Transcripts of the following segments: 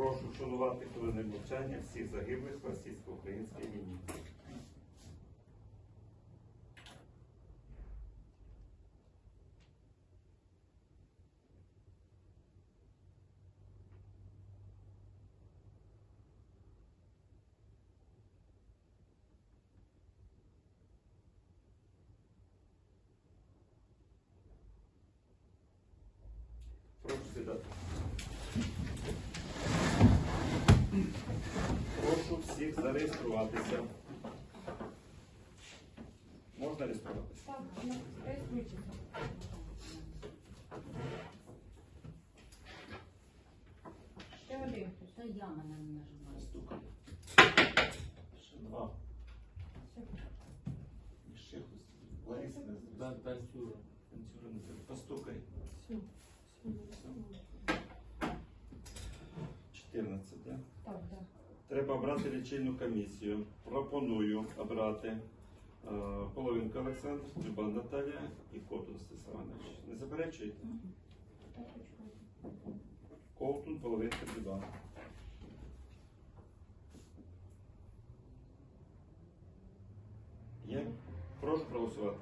Прошу вшанувати хвилини мовчання всіх загиблих в російсько-українській війні. Прошу сідати. Всіх зареєструватися. Можна реєструватися? Так, ну, реєструйтеся. Ще один. Це я мене не нажимаю. Стукай. Ще два. Ще хтось. Лариса не Да, знаю. танцюю. Танцюра не знаю. Постукай. Все. Все. 14, так? Так, так. Треба обрати лічильну комісію. Пропоную обрати е, Половинка Олександр, Трибан Наталія і Ковтун Стесанович. Не заперечуєте? Ковтун, Половинка, Трибан. Є? Прошу проголосувати.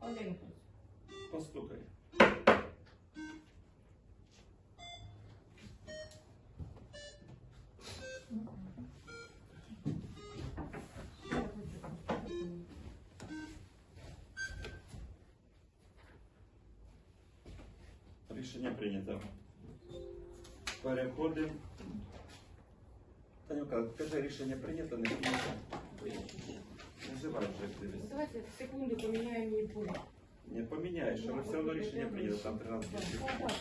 Один. Постукай. Рішення прийнято. Переходимо. Танюка, каже, рішення прийнято, не прийнято. Називай вже як дивись. Давайте секунду поміняємо її пункт. Не поміняєш, але все одно рішення прийнято, там 13 Так,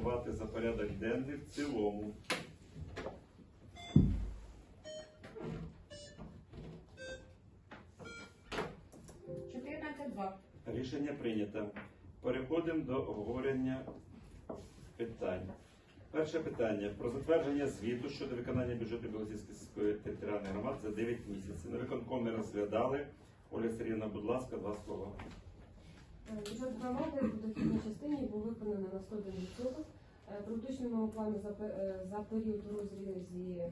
Проголосувати за порядок денний в цілому. Рішення прийнято. Переходимо до обговорення питань. Перше питання про затвердження звіту щодо виконання бюджету Білозірської сільської територіальної громади за 9 місяців. На виконкомі розглядали. Оля Сергійовна, будь ласка, два слова. Бюджет громади в дохідній частині був виконаний на 101%. Е, При уточненому плані за, е, період у розрізі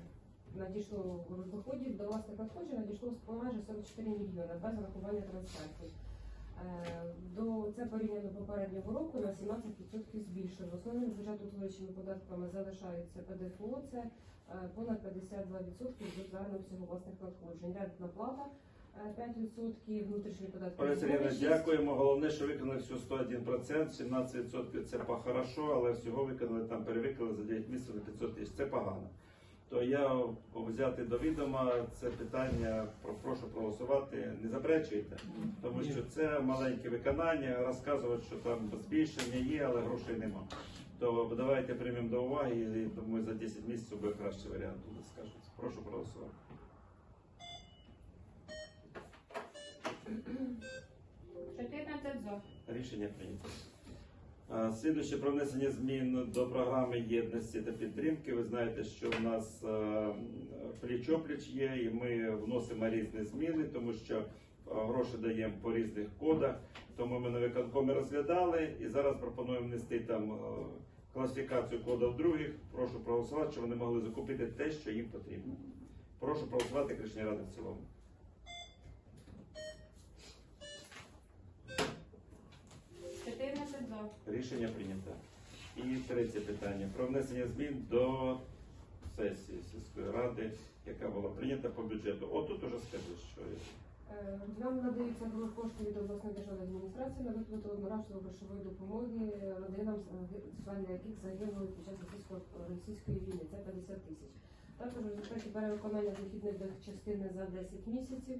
надійшло доходів до власних надходжень надійшло майже 44 мільйони без зарахування трансфертів. Е, До це порівняно попереднього року на 17% збільшено. Основним бюджетоутворюючими податками залишаються ПДФО, це е, понад 52% від загального всього власних надходжень. Рентна плата е, 5%, внутрішні податки. Оля Сергійовна, 6%. дякуємо. Головне, що виконали всього 101%, 17% це по-хорошо, але всього виконали там, перевиконали за 9 місяців на 500 тисяч. Це погано. То я взяти до відома це питання, прошу проголосувати. Не заперечуєте? Тому що це маленьке виконання, розказувати, що там збільшення є, але грошей нема. То давайте приймемо до уваги і думаю, за 10 місяців буде кращий варіант скажуть. Прошу проголосувати. Чотирнадцять за. Рішення прийнято. А, Слідуюче про внесення змін до програми єдності та підтримки. Ви знаєте, що в нас е, пліч-опліч є, і ми вносимо різні зміни, тому що гроші даємо по різних кодах. Тому ми на виконкомі розглядали і зараз пропонуємо внести там класифікацію кодів других. Прошу проголосувати, щоб вони могли закупити те, що їм потрібно. Прошу проголосувати рішення ради в цілому. Чотирнадцять за. Рішення прийнято. І третє питання про внесення змін до сесії сільської ради, яка була прийнята по бюджету. Отут уже скажи, що є. Е, Нам надаються були кошти від обласної державної адміністрації на виплату одноразової грошової допомоги родинам, члени яких загинули під час російської, війни. Це 50 тисяч. Також в результаті перевиконання дохідної частини за 10 місяців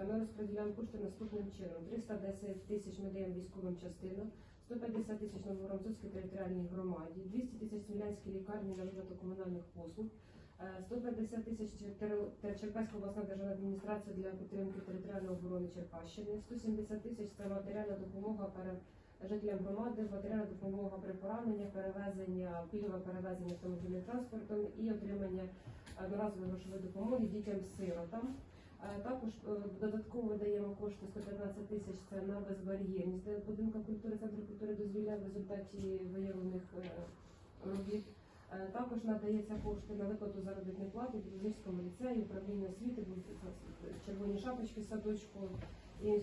е, ми розподіляємо кошти наступним чином. 310 тисяч ми даємо військовим частинам, 150 тисяч Нововоронцовській територіальній громаді, 200 тисяч Смілянській лікарні на виплату комунальних послуг, Е, 150 тисяч Тер- Тер- Черкаська обласна державна адміністрація для підтримки територіальної оборони Черкащини. 170 тисяч це матеріальна допомога пере- жителям громади, матеріальна допомога при пораненнях, перевезення, пільгове перевезення автомобільним транспортом і отримання одноразової грошової допомоги дітям-сиротам. Е, Також е, додатково даємо кошти 115 тисяч це на безбар'єрність для будинку культури, центру культури дозвілля в результаті виявлених е, робіт. Також надається кошти на виплату заробітної плати Білозерському ліцеї, управління освіти, червоні шапочки садочку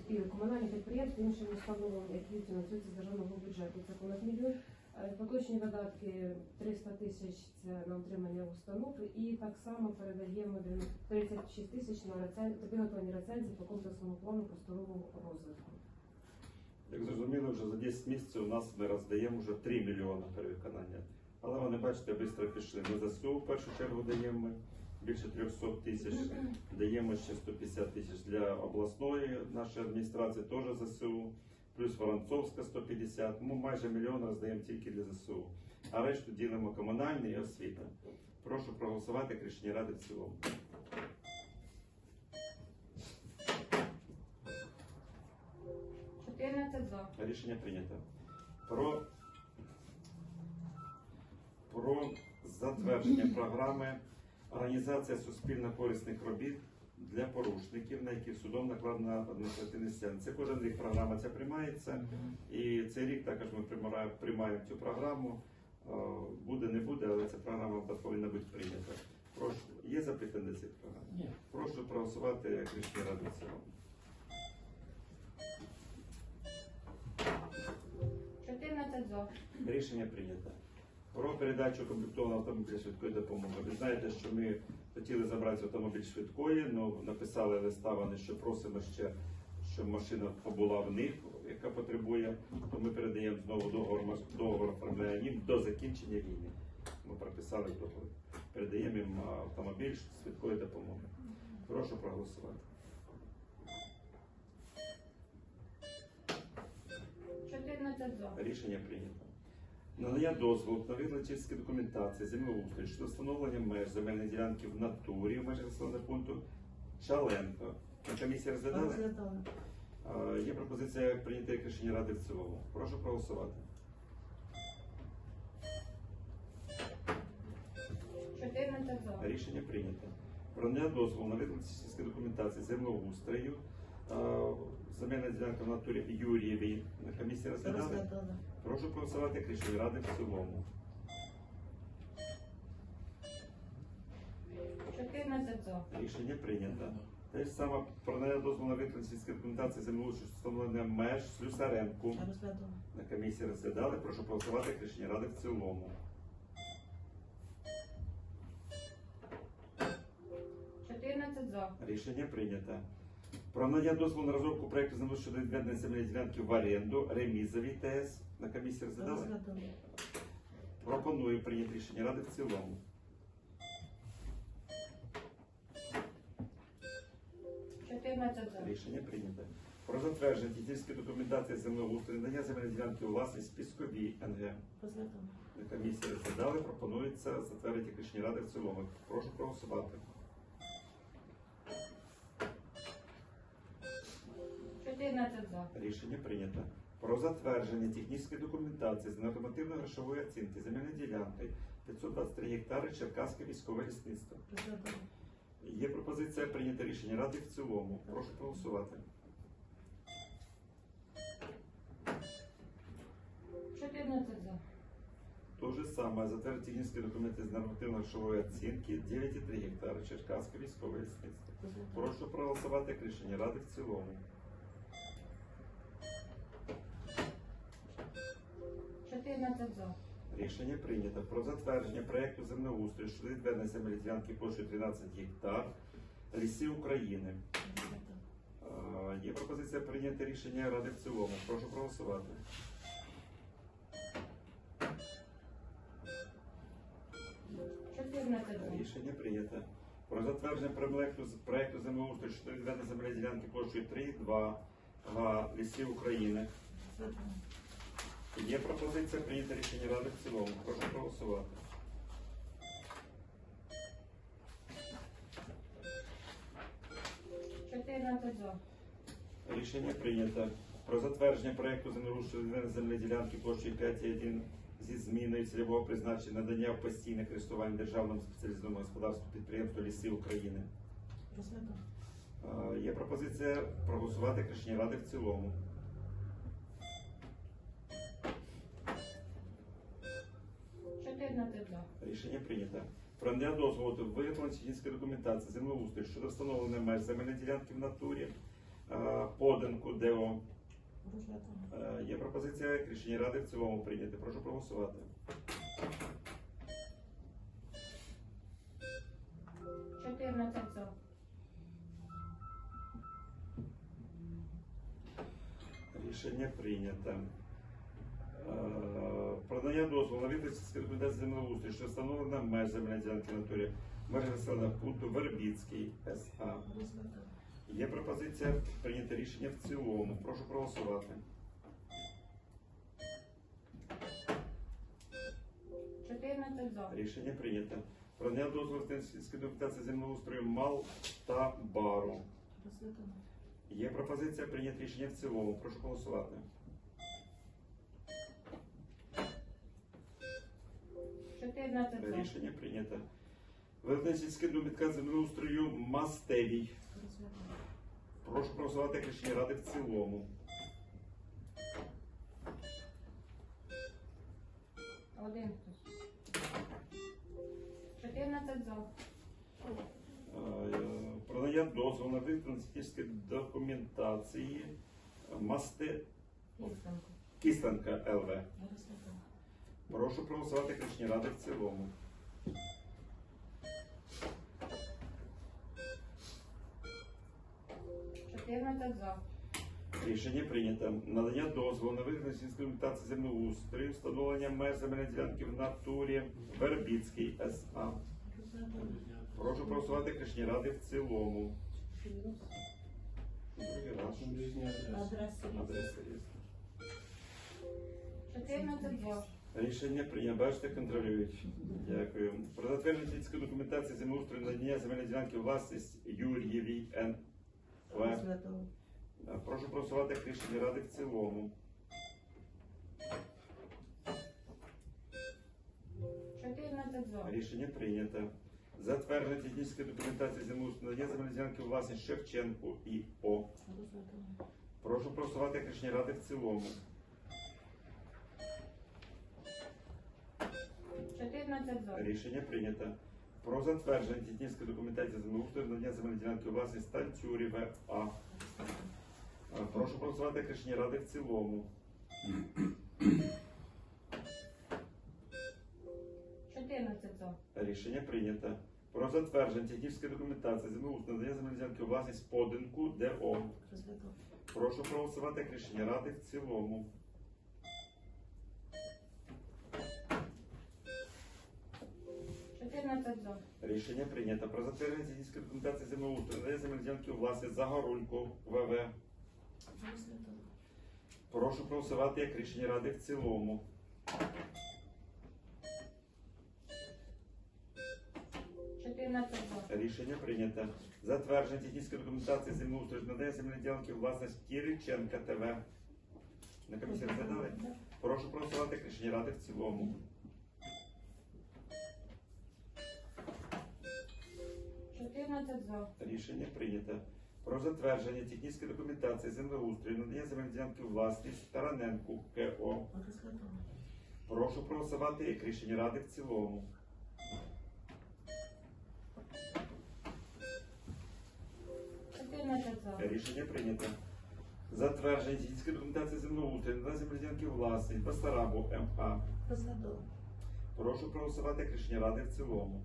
і комунальні підприємства іншим установам, які фінансуються з державного бюджету. Це понад мільйон. Е, Поточні видатки 300 тисяч це на утримання установ, і так само передаємо 36 тисяч на виготовлені рецензії по комплексному плану просторового розвитку. Як зрозуміло, вже за 10 місяців у нас ми роздаємо вже 3 мільйони перевиконання. Але вони, бачите, швидко пішли. Ми ЗСУ в першу чергу даємо більше 300 тисяч, даємо ще 150 тисяч для обласної нашої адміністрації, теж ЗСУ, плюс Воронцовська 150. Ми майже мільйон роздаємо тільки для ЗСУ. А решту ділимо комунальні і освіта. Прошу проголосувати як рішення ради в цілому. Рішення прийнято. Про, про затвердження програми організація суспільно корисних робіт для порушників, на яких судом накладена адміністративна стягнення. Це кожен рік програма ця приймається. І цей рік також ми приймаємо, цю програму. Е, Буде, не буде, але ця програма повинна бути прийнята. Прошу, є запитання до цієї програми? Ні. Прошу проголосувати як рішення ради в цілому. Чотирнадцять за. Рішення прийнято. Про передачу комплектованого автомобіля швидкої допомоги. Ви знаєте, що ми хотіли забрати автомобіль швидкої, але написали листа вони, що просимо ще, щоб машина побула в них, яка потребує. То ми передаємо знову договор, договор оформляємо їм до закінчення війни. Ми прописали договор. Передаємо їм автомобіль швидкої допомоги. Прошу проголосувати. За. Рішення прийнято. Надання дозволу на виглачівські документації землеустрою щодо встановлення меж земельної ділянки в натурі в межах населеного пункту Чаленко. На комісії розглядали? Розглядали. Е, Є пропозиція прийняти рішення ради в цілому. Прошу проголосувати. Рішення прийнято. Про надання дозволу на виглачівські документації землеустрою. е, Земельна ділянка в натурі Юрієвій. На комісії розглядали? Прошу проголосувати як ради в цілому. Чотирнадцять за. Рішення прийнято. Те ж саме про надання дозволу на виконання сільської документації землеустрою встановлення меж Слюсаренку. На комісії розглядали. Прошу проголосувати рішення ради в цілому. Чотирнадцять за. Рішення прийнято. Про надання дозволу на розробку проекту землі щодо відведення земельної ділянки в оренду Ремізовій ТС. На комісії розглядали. Розглядали. Пропоную прийняти рішення ради в цілому. Чотирнадцять за. Рішення прийнято. Про затвердження технічної документації землеустрою надання земельної ділянки у власність Пісковій НГ. Розглядали. На комісії розглядали, пропонується затвердити рішення ради в цілому. Прошу проголосувати. Чотирнадцять за. Рішення прийнято. Про затвердження технічної документації з нормативно-грошової оцінки земельної ділянки 523 гектари Черкаське військове лісництво. Є пропозиція прийняти рішення ради в цілому. Прошу проголосувати. Чотирнадцять за. То же саме затвердити технічні документи з нормативно-грошової оцінки 9,3 гектари Черкаське військове лісництво. Прошу проголосувати як рішення ради в цілому. Чотирнадцять за. Рішення прийнято про затвердження проекту землеустрою щодо відведення земельної ділянки площею 13 гектар ліси України. Е, Є пропозиція прийняти рішення ради в цілому. Прошу проголосувати. Рішення прийнято. Про затвердження проекту, проекту землеустрою щодо відведення земельної ділянки площею 3,2 га лісів України. Розглядали. Є пропозиція прийняти рішення ради в цілому. Прошу проголосувати. Рішення прийнято. Про затвердження проєкту землеустрою землі ділянки площею 5,1 зі зміною цільового призначення надання в постійне користування державному спеціалізованому господарству підприємству Ліси України. Е, є пропозиція проголосувати як рішення ради в цілому. Рішення прийнято. Про надання дозволу до виготовлення технічної документації землеустрою щодо встановлення меж земельної ділянки в натурі е, поданку ДО. Е, Є пропозиція рішення ради в цілому прийняти. Прошу проголосувати. Рішення прийнято. Е, Про надання дозволу на документації землеустрою, що встановлена меж земельної ділянки в натурі межі населеного пункту Вербіцький СА. Є пропозиція прийняти рішення в цілому. Прошу проголосувати. Рішення прийнято. Про надання дозволу сільської документації землеустрою МАЛ та БАРу. Є пропозиція прийняти рішення в цілому. Прошу голосувати. Чотирнадцять за. Рішення прийнято. Сільської документації землеустрою Мастевій. Прошу проголосувати рішення ради в цілому. Один хтось. Чотирнадцять за. Про надання дозволу на технічної документації Масте. Кистанка ЛВ. Прошу проголосувати рішення ради в цілому. Чотирнадцять за. Рішення прийнято. Надання дозволу на виготовлення сільської документації землеустрою, встановлення меж земельної ділянки в натурі Вербіцький СА. Прошу проголосувати рішення ради в цілому. Другий раз. Адреса. Адреса є. Чотирнадцять за. Рішення прийнято. Бачите, контролюють. Дякую. Про затвердження сільської документації землеустрою надання земельної ділянки власність Юр'євій Н. Прошу проголосувати як рішення ради в цілому. Рішення прийнято. Затвердження технічної документації землеустрою надання земельної ділянки власність Шевченку і О. Прошу проголосувати як рішення ради в цілому. Чотирнадцять за. Рішення прийнято. Про затвердження технічної документації землеустрою надання земельної ділянки власність Танцюрі ВА. Е, Прошу проголосувати рішення ради в цілому. Чотирнадцять за. Рішення прийнято. Про затвердження технічної документації землеустрою надання земельної ділянки власність Подинку ДО. Прошу проголосувати рішення ради в цілому. За. Рішення прийнято. Про затвердження технічної документації землеустрою надання земельної ділянки у власність Загорульку ВВ. Прошу проголосувати як рішення ради в цілому. Рішення прийнято. Затвердження технічної документації землеустрою надання земельної ділянки у власність Кириченка ТВ. На комісії розглядали? Прошу проголосувати як рішення ради в цілому. Чотирнадцять за. Рішення прийнято. Про затвердження технічної документації землеустрою надання земельної ділянки у власність Тараненку КО. Прошу проголосувати як рішення ради в цілому. Рішення прийнято. Затвердження технічної документації землеустрою надання земельної ділянки власність Басарабу МА. Прошу проголосувати як рішення ради в цілому.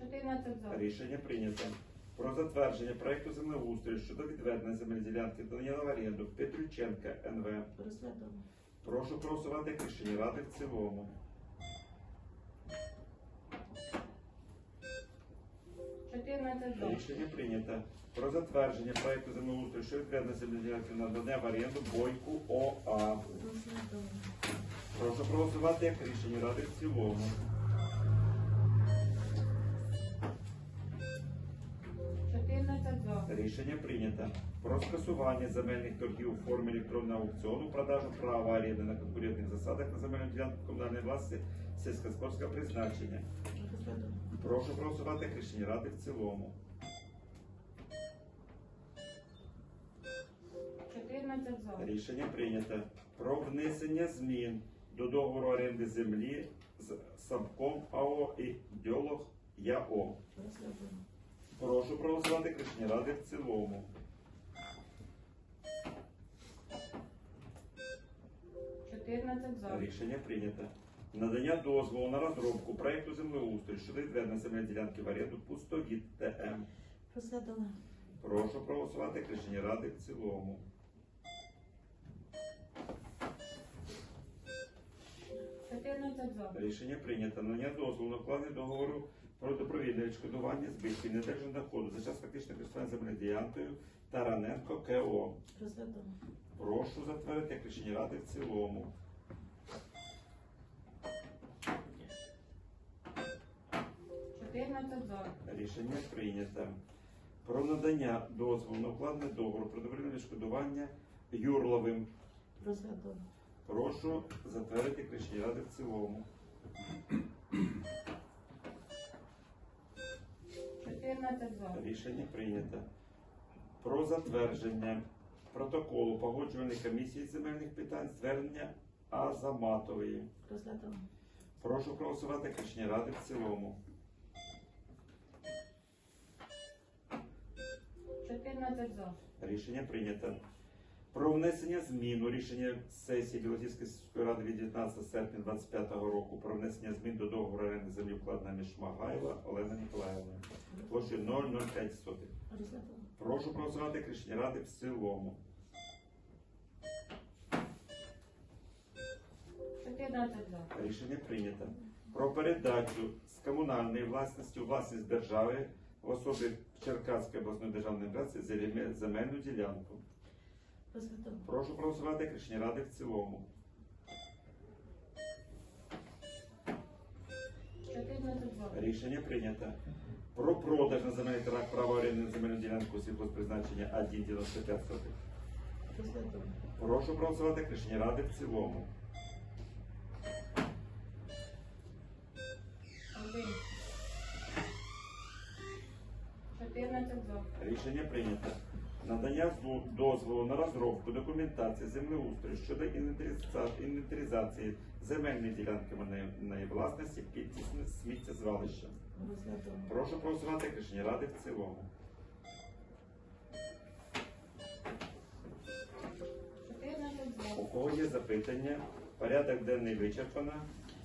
Чотирнадцять за. Рішення прийнято. Про затвердження проекту землеустрою щодо відведення земельної ділянки до в оренду Петрюченка НВ. Розглядав. Прошу проголосувати як рішення ради в цілому. За. Рішення прийнято. Про затвердження проекту землеустрою щодо відведення земельної ділянки надання в оренду Бойку ОА. Розглядав. Прошу проголосувати як рішення ради в цілому. Рішення прийнято. Про скасування земельних торгів у формі електронного аукціону, продажу права оренди на конкурентних засадах на земельну ділянку комунальної власності сільськогосподарського призначення. Прошу проголосувати як рішення ради в цілому. 14. Рішення прийнято. Про внесення змін до договору оренди землі з Савком АО і Дьолог ЯО. Прошу проголосувати рішення ради в цілому. 14 за. Рішення прийнято. Надання дозволу на розробку проекту землеустрою щодо відведення земельної ділянки в оренду пустовід ТМ. Прошу проголосувати рішення ради в цілому. За. Рішення прийнято. Надання дозволу на укладення договору про добровільне відшкодування збитків недержаного доходу за час фактичного користування земельною ділянкою Тараненко КО. Розглядано. Прошу затвердити як рішення ради в цілому. Рішення прийнято. Про надання дозволу на укладення договору про добровільне відшкодування Юрловим. Розглядано. Прошу затвердити рішення ради в цілому. 14 за. Рішення прийнято. Про затвердження протоколу погоджувальної комісії з земельних питань звернення Азаматової. Розглядано. Прошу проголосувати рішення ради в цілому. 14 за. Рішення прийнято. Про внесення змін у рішення сесії Білотівської сільської ради від 19 серпня 2025 року про внесення змін до договору оренди землі вкладена між Шмагаєва Олена Ніколаївна площею 005 сотих. Прошу проголосувати рішення ради в цілому. 14. Рішення прийнято. Про передачу з комунальної власності у власність держави в особі Черкаської обласної державної адміністрації земель- земельну ділянку. Прошу проголосувати як рішення ради в цілому. 14. Рішення прийнято. Про продаж на земельний тракт права оренди на земельну ділянку сільхозпризначення 1,95 сотих. Прошу проголосувати як рішення ради в цілому. 1. 14 за. Рішення прийнято. Надання дозволу на розробку документації землеустрою щодо інвентаризації земельної ділянки комунальної власності під тісне сміттєзвалища. Прошу проголосувати рішення ради в цілому. У кого є запитання? Порядок денний вичерпано.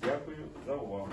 Дякую за увагу.